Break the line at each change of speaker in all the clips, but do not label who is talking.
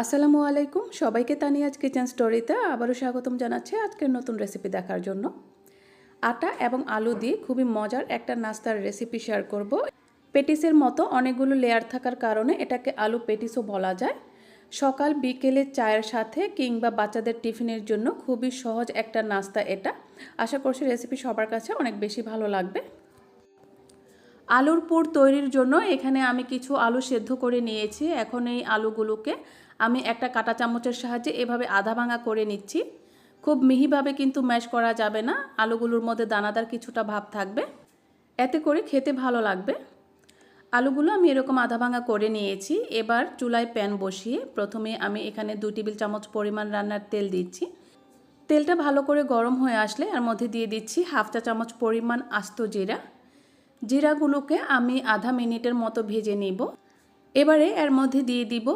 আসসালামু আলাইকুম। সবাইকে তানিয়াজ কিচেন স্টোরিতে আবারও স্বাগতম জানাচ্ছি আজকের নতুন রেসিপি দেখার জন্য। আটা এবং আলু দিয়ে খুবই মজার একটা নাস্তার রেসিপি শেয়ার করব। পেটিসের মতো অনেকগুলো লেয়ার থাকার কারণে এটাকে আলু পেটিসও বলা যায়। সকাল, বিকেলে চায়ের সাথে কিংবা বাচ্চাদের টিফিনের জন্য খুবই সহজ একটা নাস্তা এটা। আশা করছি রেসিপি সবার কাছে অনেক বেশি ভালো লাগবে। আলুর পুর তৈরির জন্য এখানে আমি কিছু আলু সেদ্ধ করে নিয়েছি। এখন এই আলুগুলোকে আমি একটা কাটা চামচের সাহায্যে এভাবে আধা ভাঙা করে নিচ্ছি। খুব মিহিভাবে কিন্তু ম্যাশ করা যাবে না। আলুগুলোর মধ্যে দানাদার কিছুটা ভাব থাকবে। এতে করে খেতে ভালো লাগবে। আলুগুলো আমি এরকম আধা ভাঙা করে নিয়েছি। এবার চুলায় প্যান বসিয়ে প্রথমে আমি এখানে দুই টেবিল চামচ পরিমাণ রান্নার তেল দিচ্ছি। তেলটা ভালো করে গরম হয়ে আসলে এর মধ্যে দিয়ে দিচ্ছি হাফ চা চামচ পরিমাণ আস্ত জিরা। জিরাগুলোকে আমি আধা মিনিটের মতো ভেজে নিব। এবারে এর মধ্যে দিয়ে দিব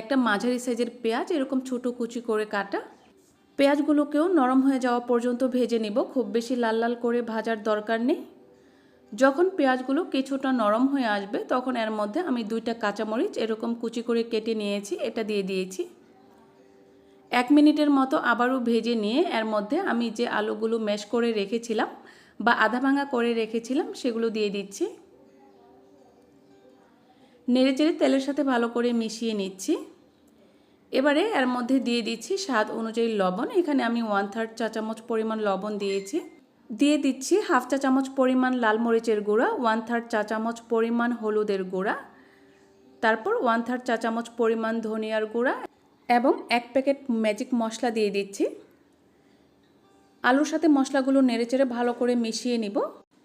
একটা মাঝারি সাইজের পেঁয়াজ, এরকম ছোটো কুচি করে কাটা। পেঁয়াজগুলোকেও নরম হয়ে যাওয়া পর্যন্ত ভেজে নিব, খুব বেশি লাল লাল করে ভাজার দরকার নেই। যখন পেঁয়াজগুলো কিছুটা নরম হয়ে আসবে, তখন এর মধ্যে আমি দুইটা কাঁচামরিচ, এরকম কুচি করে কেটে নিয়েছি, এটা দিয়ে দিয়েছি। এক মিনিটের মতো আবারও ভেজে নিয়ে এর মধ্যে আমি যে আলুগুলো ম্যাশ করে রেখেছিলাম বা আধা ভাঙা করে রেখেছিলাম, সেগুলো দিয়ে দিচ্ছি। নেড়ে চেড়ে তেলের সাথে ভালো করে মিশিয়ে নিচ্ছি। এবারে এর মধ্যে দিয়ে দিচ্ছি স্বাদ অনুযায়ী লবণ। এখানে আমি ওয়ান থার্ড চা চামচ পরিমাণ লবণ দিয়েছি। দিয়ে দিচ্ছি হাফ চা চামচ পরিমাণ লাল মরিচের গুঁড়া ওয়ান থার্ড চা চামচ পরিমাণ হলুদের গুঁড়া, তারপর ওয়ান থার্ড চা চামচ পরিমাণ ধনিয়ার গুঁড়া এবং এক প্যাকেট ম্যাজিক মশলা দিয়ে দিচ্ছি। আলুর সাথে মশলাগুলো নেড়েচেড়ে ভালো করে মিশিয়ে নিব।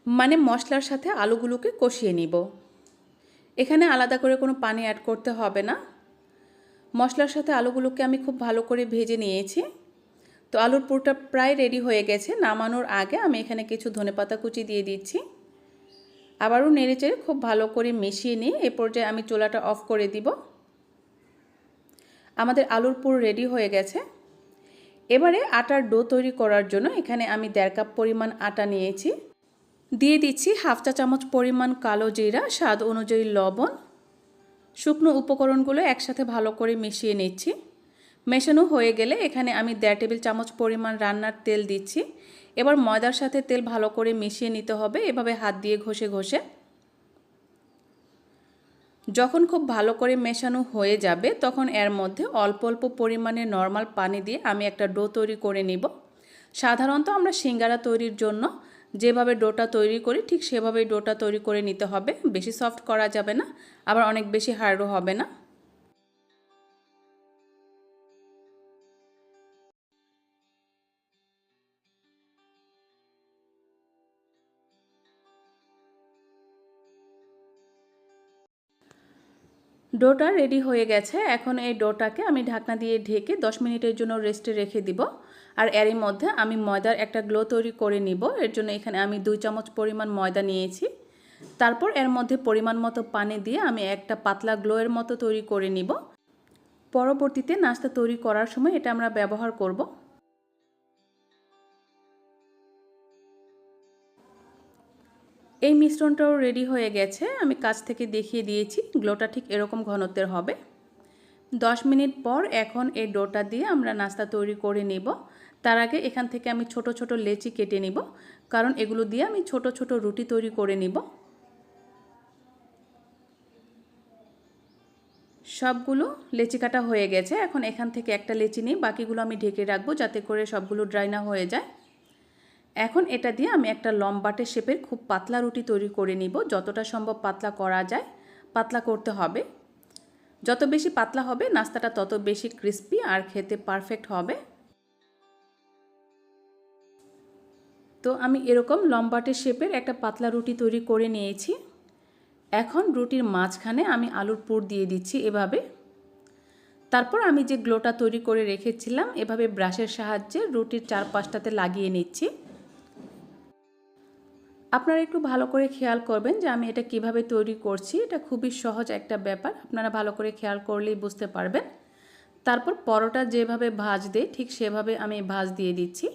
মানে মশলার সাথে আলুগুলোকে কষিয়ে নিব। এখানে আলাদা করে কোনো পানি অ্যাড করতে হবে না। মশলার সাথে আলুগুলোকে আমি খুব ভালো করে ভেজে নিয়েছি। তো আলুর পুরটা প্রায় রেডি হয়ে গেছে। নামানোর আগে আমি এখানে কিছু ধনেপাতা কুচি দিয়ে দিচ্ছি। আবারও নেড়েচেড়ে খুব ভালো করে মিশিয়ে নিয়ে এ পর্যায়ে আমি চুলাটা অফ করে দিব। আমাদের আলুর পুর রেডি হয়ে গেছে। এবারে আটার ডো তৈরি করার জন্য এখানে আমি দেড় কাপ পরিমাণ আটা নিয়েছি। দিয়ে দিচ্ছি হাফ চা চামচ পরিমাণ কালো জিরা, স্বাদ অনুযায়ী লবণ। শুকনো উপকরণগুলো একসাথে ভালো করে মিশিয়ে নিচ্ছি। মেশানো হয়ে গেলে এখানে আমি দেড় টেবিল চামচ পরিমাণ রান্নার তেল দিচ্ছি। এবার ময়দার সাথে তেল ভালো করে মিশিয়ে নিতে হবে, এভাবে হাত দিয়ে ঘষে ঘষে। যখন খুব ভালো করে মেশানো হয়ে যাবে, তখন এর মধ্যে অল্প অল্প পরিমাণে নর্মাল পানি দিয়ে আমি একটা ডো তৈরি করে নিব। সাধারণত আমরা সিঙ্গারা তৈরির জন্য যেভাবে ডোটা তৈরি করি, ঠিক সেভাবেই ডোটা তৈরি করে নিতে হবে। বেশি সফট করা যাবে না, আবার অনেক বেশি হার্ডও হবে না। ডোটা রেডি হয়ে গেছে। এখন এই ডোটাকে আমি ঢাকনা দিয়ে ঢেকে 10 মিনিটের জন্য রেস্টে রেখে দিব। আর এরই মধ্যে আমি ময়দার একটা গ্লো তৈরি করে নিব। এর জন্য এখানে আমি দুই চামচ পরিমাণ ময়দা নিয়েছি। তারপর এর মধ্যে পরিমাণ মতো পানি দিয়ে আমি একটা পাতলা গ্লোয়ের মতো তৈরি করে নিব। পরবর্তীতে নাস্তা তৈরি করার সময় এটা আমরা ব্যবহার করব। এই মিশ্রণটাও রেডি হয়ে গেছে। আমি কাছ থেকে দেখিয়ে দিয়েছি, গ্লোটা ঠিক এরকম ঘনত্বের হবে। দশ মিনিট পর এখন এই ডোটা দিয়ে আমরা নাস্তা তৈরি করে নেব। তার আগে এখান থেকে আমি ছোট ছোট লেচি কেটে নিব, কারণ এগুলো দিয়ে আমি ছোট ছোট রুটি তৈরি করে নিব। সবগুলো লেচি কাটা হয়ে গেছে, এখন এখান থেকে একটা লেচি নিই বাকিগুলো আমি ঢেকে রাখব যাতে করে সবগুলো ড্রাই না হয়ে যায়। এখন এটা দিয়ে আমি একটা লম্বাটে শেপের খুব পাতলা রুটি তৈরি করে নিব, যতটা সম্ভব পাতলা করা যায়, পাতলা করতে হবে। যত বেশি পাতলা হবে, নাস্তাটা তত বেশি ক্রিস্পি আর খেতে পারফেক্ট হবে। তো আমি এরকম লম্বাটে শেপের একটা পাতলা রুটি তৈরি করে নিয়েছি। এখন রুটির মাঝখানে আমি আলুর পুর দিয়ে দিচ্ছি এভাবে। তারপর আমি যে গ্লোটা তৈরি করে রেখেছিলাম, এভাবে ব্রাশের সাহায্যে রুটির চারপাশটাতে লাগিয়ে নিচ্ছি। আপনারা একটু ভালো করে খেয়াল করবেন যে আমি এটা কীভাবে তৈরি করছি, এটা খুবই সহজ একটা ব্যাপার, আপনারা ভালো করে খেয়াল করলেই বুঝতে পারবেন। তারপর পরোটা যেভাবে ভাজ দেয় ঠিক সেভাবে আমি ভাজ দিয়ে দিচ্ছি।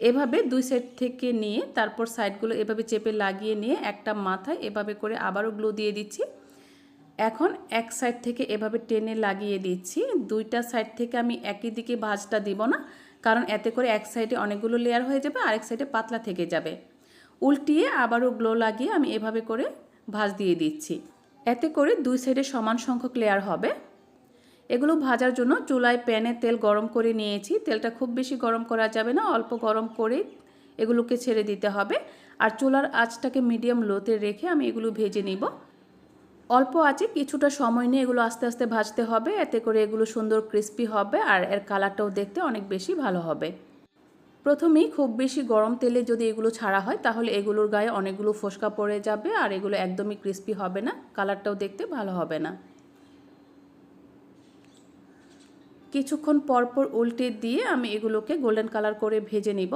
এভাবে দুই সাইড থেকে নিয়ে তারপর সাইডগুলো এভাবে চেপে লাগিয়ে নিয়ে একটা মাথায় এভাবে করে আবারও গ্লু দিয়ে দিচ্ছি। এখন এক সাইড থেকে এভাবে টেনে লাগিয়ে দিচ্ছি। দুইটা সাইড থেকে আমি একই দিকে ভাজটা দিব না, কারণ এতে করে এক সাইডে অনেকগুলো লেয়ার হয়ে যাবে, আরেক সাইডে পাতলা থেকে যাবে। উল্টিয়ে আবারও গ্লো লাগিয়ে আমি এভাবে করে ভাজ দিয়ে দিচ্ছি। এতে করে দুই সাইডে সমান সংখ্যক লেয়ার হবে। এগুলো ভাজার জন্য চুলায় প্যানে তেল গরম করে নিয়েছি। তেলটা খুব বেশি গরম করা যাবে না, অল্প গরম করে এগুলোকে ছেড়ে দিতে হবে। আর চুলার আঁচটাকে মিডিয়াম লোতে রেখে আমি এগুলো ভেজে নিব। অল্প আছে কিছুটা সময় নিয়ে এগুলো আস্তে আস্তে ভাজতে হবে। এতে করে এগুলো সুন্দর ক্রিস্পি হবে আর এর কালারটাও দেখতে অনেক বেশি ভালো হবে। প্রথমেই খুব বেশি গরম তেলে যদি এগুলো ছাড়া হয়, তাহলে এগুলোর গায়ে অনেকগুলো ফোসকা পড়ে যাবে আর এগুলো একদমই ক্রিস্পি হবে না। কালারটাও দেখতে ভালো হবে না। কিছুক্ষণ পরপর উল্টে দিয়ে আমি এগুলোকে গোল্ডেন কালার করে ভেজে নিব।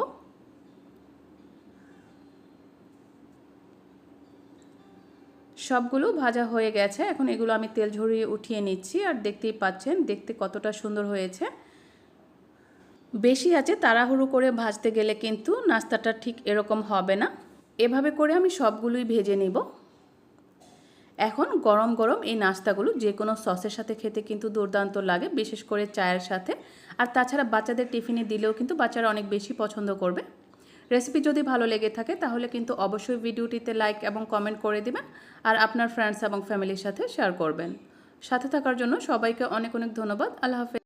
সবগুলো ভাজা হয়ে গেছে। এখন এগুলো আমি তেল ঝরিয়ে উঠিয়ে নিচ্ছি আর দেখতেই পাচ্ছেন, দেখতে কতটা সুন্দর হয়েছে। বেশি আছে তাড়াহুড়ো করে ভাজতে গেলে কিন্তু নাস্তাটা ঠিক এরকম হবে না। এভাবে করে আমি সবগুলোই ভেজে নিব। এখন গরম গরম এই নাস্তাগুলো যে কোনো সসের সাথে খেতে কিন্তু দুর্দান্ত লাগে, বিশেষ করে চায়ের সাথে। আর তাছাড়া বাচ্চাদের টিফিনে দিলেও কিন্তু বাচ্চারা অনেক বেশি পছন্দ করবে। রেসিপি যদি ভালো লেগে থাকে তাহলে কিন্তু অবশ্যই ভিডিওটিতে লাইক এবং কমেন্ট করে দিবেন আর আপনার ফ্রেন্ডস এবং ফ্যামিলির সাথে শেয়ার করবেন। সাথে থাকার জন্য সবাইকে অনেক অনেক ধন্যবাদ। আল্লাহ হাফেজ।